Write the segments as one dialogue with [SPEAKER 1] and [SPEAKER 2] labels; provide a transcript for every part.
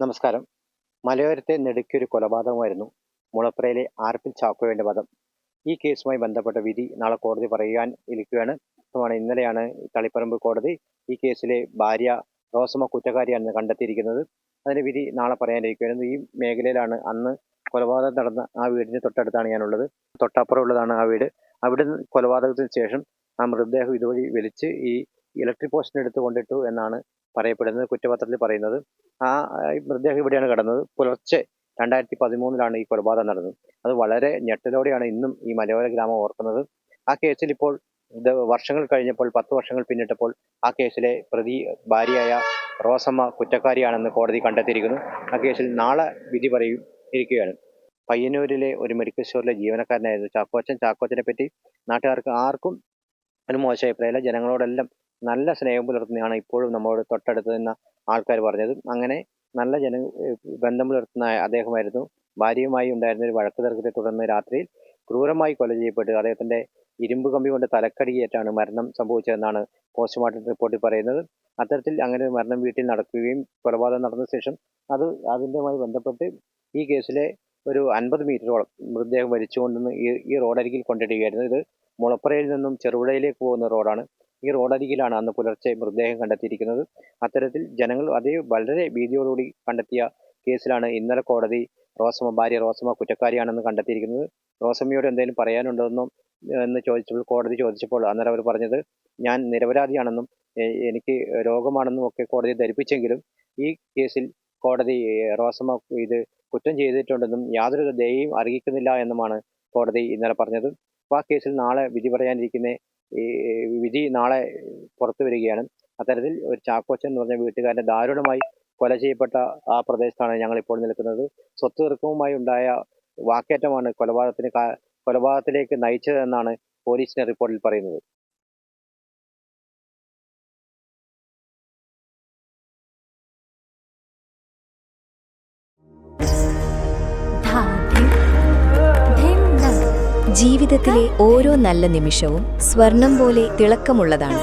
[SPEAKER 1] നമസ്കാരം. മലയോരത്തെ നെടുക്കിയൊരു കൊലപാതകമായിരുന്നു മുളപ്രയിലെ ആർപ്പിൽ ചാക്കോയുടെ വധം. ഈ കേസുമായി ബന്ധപ്പെട്ട വിധി നാളെ കോടതി പറയാൻ ഇരിക്കുകയാണ്. ഇന്നലെയാണ് തളിപ്പറമ്പ് കോടതി ഈ കേസിലെ ഭാര്യ റോസമ്മ കുറ്റക്കാരിയാണെന്ന് കണ്ടെത്തിയിരിക്കുന്നത്. അതിന്റെ വിധി നാളെ പറയാനിരിക്കുകയാണ് ഈ മേഖലയിലാണ് അന്ന് കൊലപാതകം നടന്ന ആ വീടിന് തൊട്ടടുത്താണ് ഞാനുള്ളത്. തൊട്ടപ്പുറമുള്ളതാണ് ആ വീട്. അവിടെ കൊലപാതകത്തിന് ശേഷം ആ മൃതദേഹം ഇതുവഴി വലിച്ച് ഈ ഇലക്ട്രിക് പോസ്റ്റിന് എടുത്ത് കൊണ്ടിട്ടു എന്നാണ് പറയപ്പെടുന്നത് കുറ്റപത്രത്തിൽ പറയുന്നത്. ആ മൃതദേഹം ഇവിടെയാണ് കിടന്നത്. പുലർച്ചെ രണ്ടായിരത്തി പതിമൂന്നിലാണ് ഈ കൊലപാതകം നടന്നത്. അത് വളരെ ഞെട്ടലോടെയാണ് ഇന്നും ഈ മലയോര ഗ്രാമം ഓർക്കുന്നത്. ആ കേസിൽ ഇപ്പോൾ വർഷങ്ങൾ കഴിഞ്ഞപ്പോൾ പത്ത് വർഷങ്ങൾ പിന്നിട്ടപ്പോൾ ആ കേസിലെ പ്രതി ഭാര്യയായ റോസമ്മ കുറ്റക്കാരിയാണെന്ന് കോടതി കണ്ടെത്തിയിരിക്കുന്നു. ആ കേസിൽ നാളെ വിധി പറയും ഇരിക്കുകയാണ്. പയ്യന്നൂരിലെ ഒരു മെഡിക്കൽ സ്റ്റോറിലെ ജീവനക്കാരനായിരുന്നു ചാക്കോച്ചൻ. ചാക്കോച്ചനെ പറ്റി നാട്ടുകാർക്ക് ആർക്കും ഒരു മോശം അഭിപ്രായമില്ല. ജനങ്ങളോടെല്ലാം നല്ല സ്നേഹം പുലർത്തുന്നതാണ് ഇപ്പോഴും നമ്മളോട് തൊട്ടടുത്ത് നിന്ന ആൾക്കാർ പറഞ്ഞത്. അങ്ങനെ നല്ല ജന ബന്ധം പുലർത്തുന്ന അദ്ദേഹമായിരുന്നു. ഭാര്യയുമായി ഉണ്ടായിരുന്ന ഒരു വഴക്ക് തർക്കത്തെ തുടർന്ന് രാത്രിയിൽ ക്രൂരമായി കൊല ചെയ്യപ്പെട്ടു അദ്ദേഹത്തിന്റെ ഇരുമ്പ് കമ്പി കൊണ്ട് തലക്കടിയേറ്റാണ് മരണം സംഭവിച്ചതെന്നാണ് പോസ്റ്റ്മോർട്ടം റിപ്പോർട്ടിൽ പറയുന്നത്. അത്തരത്തിൽ അങ്ങനെ മരണം വീട്ടിൽ നടക്കുകയും കൊലപാതകം നടന്ന ശേഷം അത് അതിന്റെമായി ബന്ധപ്പെട്ട് ഈ കേസിലെ ഒരു അൻപത് മീറ്ററോളം മൃതദേഹം വലിച്ചുകൊണ്ടുവന്ന് ഈ ഈ റോഡരികിൽ കൊണ്ടിടുകയായിരുന്നു. ഇത് മുളപ്പുറയിൽ നിന്നും ചെറുപുഴയിലേക്ക് പോകുന്ന റോഡാണ്. ഈ റോഡരികിലാണ് അന്ന് പുലർച്ചെ മൃതദേഹം കണ്ടെത്തിയിരിക്കുന്നത്. അത്തരത്തിൽ ജനങ്ങൾ അതേ വളരെ ഭീതിയോടുകൂടി കണ്ടെത്തിയ കേസിലാണ് ഇന്നലെ കോടതി റോസമ്മ ഭാര്യ റോസമ്മ കുറ്റക്കാരിയാണെന്ന് കണ്ടെത്തിയിരിക്കുന്നത്. റോസമ്മയോട് എന്തെങ്കിലും പറയാനുണ്ടോയെന്നോ എന്ന് ചോദിച്ചപ്പോൾ കോടതി ചോദിച്ചപ്പോൾ അന്നേരം അവർ പറഞ്ഞത് ഞാൻ നിരപരാധിയാണെന്നും എനിക്ക് രോഗമാണെന്നും ഒക്കെ കോടതി ധരിപ്പിച്ചെങ്കിലും ഈ കേസിൽ കോടതി റോസമ്മ ഇത് കുറ്റം ചെയ്തിട്ടുണ്ടെന്നും യാതൊരു ദയയും അറിയിക്കുന്നില്ല എന്നുമാണ് കോടതി ഇന്നലെ പറഞ്ഞത്. അപ്പോൾ ആ കേസിൽ നാളെ വിധി പറയാനിരിക്കുന്ന ഈ വിധി നാളെ പുറത്തു വരികയാണ്. അത്തരത്തിൽ ഒരു ചാക്കോച്ചൻ എന്ന് പറഞ്ഞ വീട്ടുകാരന്റെ ദാരുണമായി കൊല ചെയ്യപ്പെട്ട ആ പ്രദേശത്താണ് ഞങ്ങൾ ഇപ്പോൾ നിൽക്കുന്നത്. സ്വത്ത് തർക്കവുമായി ഉണ്ടായ വാക്കേറ്റമാണ് കൊലപാതകത്തിന് കൊലപാതകത്തിലേക്ക് നയിച്ചതെന്നാണ് പോലീസിന്റെ റിപ്പോർട്ടിൽ പറയുന്നത്.
[SPEAKER 2] ജീവിതത്തിലെ ഓരോ നല്ല നിമിഷവും സ്വർണം പോലെ തിളക്കമുള്ളതാണ്.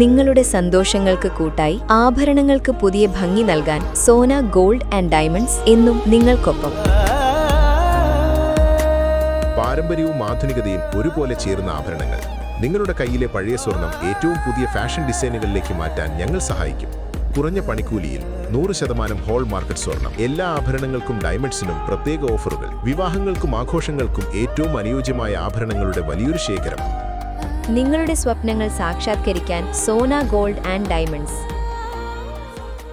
[SPEAKER 2] നിങ്ങളുടെ സന്തോഷങ്ങൾക്ക് കൂട്ടായി ആഭരണങ്ങൾക്ക് പുതിയ ഭംഗി നൽകാൻ സോന ഗോൾഡ് ആൻഡ് ഡയമണ്ട്സ് എന്നും നിങ്ങൾക്കൊപ്പം.
[SPEAKER 3] പാരമ്പര്യവും ആധുനികതയും ഒരുപോലെ ചേർന്ന ആഭരണങ്ങൾ നിങ്ങളുടെ കയ്യിലെ പഴയ സ്വർണം ഏറ്റവും പുതിയ ഫാഷൻ ഡിസൈനുകളിലേക്ക് മാറ്റാൻ ഞങ്ങൾ സഹായിക്കും. കുറഞ്ഞ പണിക്കൂലിയിൽ നൂറ് ശതമാനം ഹോൾ മാർക്കറ്റ് സ്വർണം. എല്ലാ ആഭരണങ്ങൾക്കും ഡയമണ്ട്സിനും പ്രത്യേക ഓഫറുകൾ. വിവാഹങ്ങൾക്കും ആഘോഷങ്ങൾക്കും ഏറ്റവും അനുയോജ്യമായ ആഭരണങ്ങളുടെ വലിയൊരു ശേഖരം.
[SPEAKER 2] നിങ്ങളുടെ സ്വപ്നങ്ങൾ സാക്ഷാത്കരിക്കാൻ സോന ഗോൾഡ് ആൻഡ് ഡയമണ്ട്സ്.